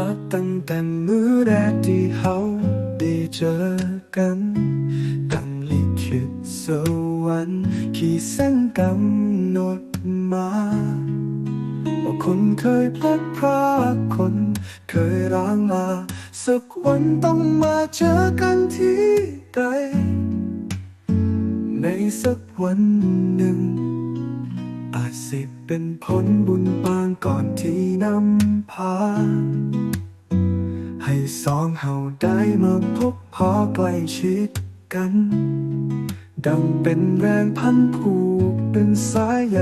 รัตั้งแต่มือแรกที่เขาได้เจอกันทำหงลิขิตสวรรค์ขีดเส้นกำหนดมาว่าคนเคยพลัดพรากคนเคยร้างลาสักวันต้องมาเจอกันที่ใดในสักวันหนึ่ง อาจสิเป็นผลบุญบางก่อนที่นำพา ให้สองเฮาได้มาพบพอใกล้ชิดกัน ดังเป็นแรงพันผูกเป็นสายใย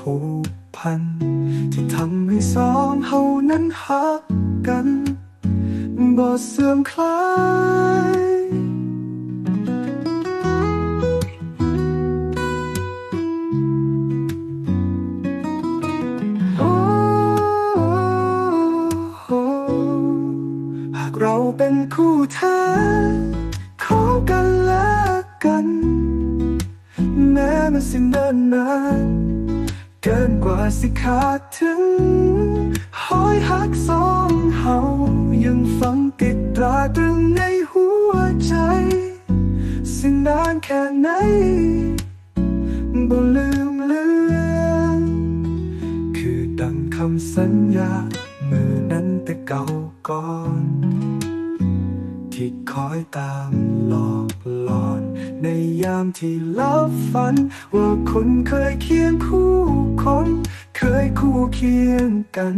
ผูกพัน ที่ทำให้สองเฮานั้นหักกันบ่เสื่อมคลาย เราเป็นคู่แท้ของกันและกัน แม้มันสิเนิ่นนานเกินกว่าสิขาดถึงหอยหักสองเฮายังฝังติดตราตรึงในหัวใจ สิ่งนานแค่ไหนบ่ลืมเลือนคือดังคำสัญญา มื่อนั้นแต่เก่าก่อน ที่คอยตามหลอกหลอน ในยามที่ลับฝัน ว่าคุณเคยเคียงคู่คน เคยคู่เคียงกัน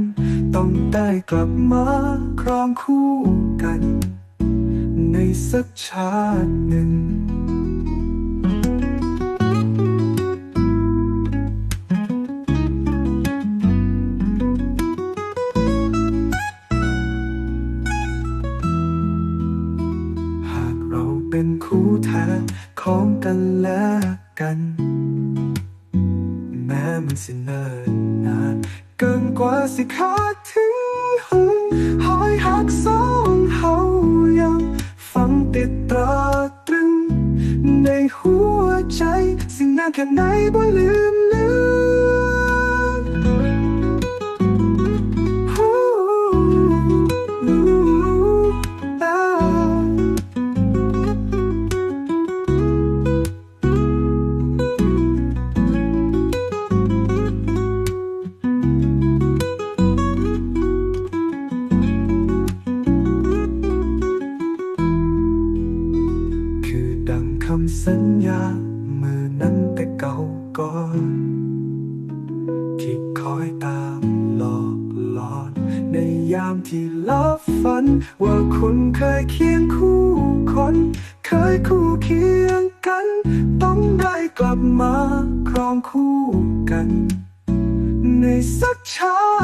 ต้องได้กลับมาครองคู่กัน ในสักชาติหนึ่ง เป็นคู่แท้ของกันและกัน แม้มันสิเนิ่นนานเกินกว่าสิขาดถึงหึงหอยหักสองเฮายังฝังติดตราตรึง ในหัวใจ สิ่งนั้นแค่ไหนบ่ลืมเลือ สัญญาเมื่อนั้นแต่เก่าก่อนที่คอยตามหลอกหลอน ในยามที่ลับฝัน ว่าคุณเคยเคียงคู่คน เคยคู่เคียงกัน ต้องได้กลับมาครองคู่กัน ในสักเช้า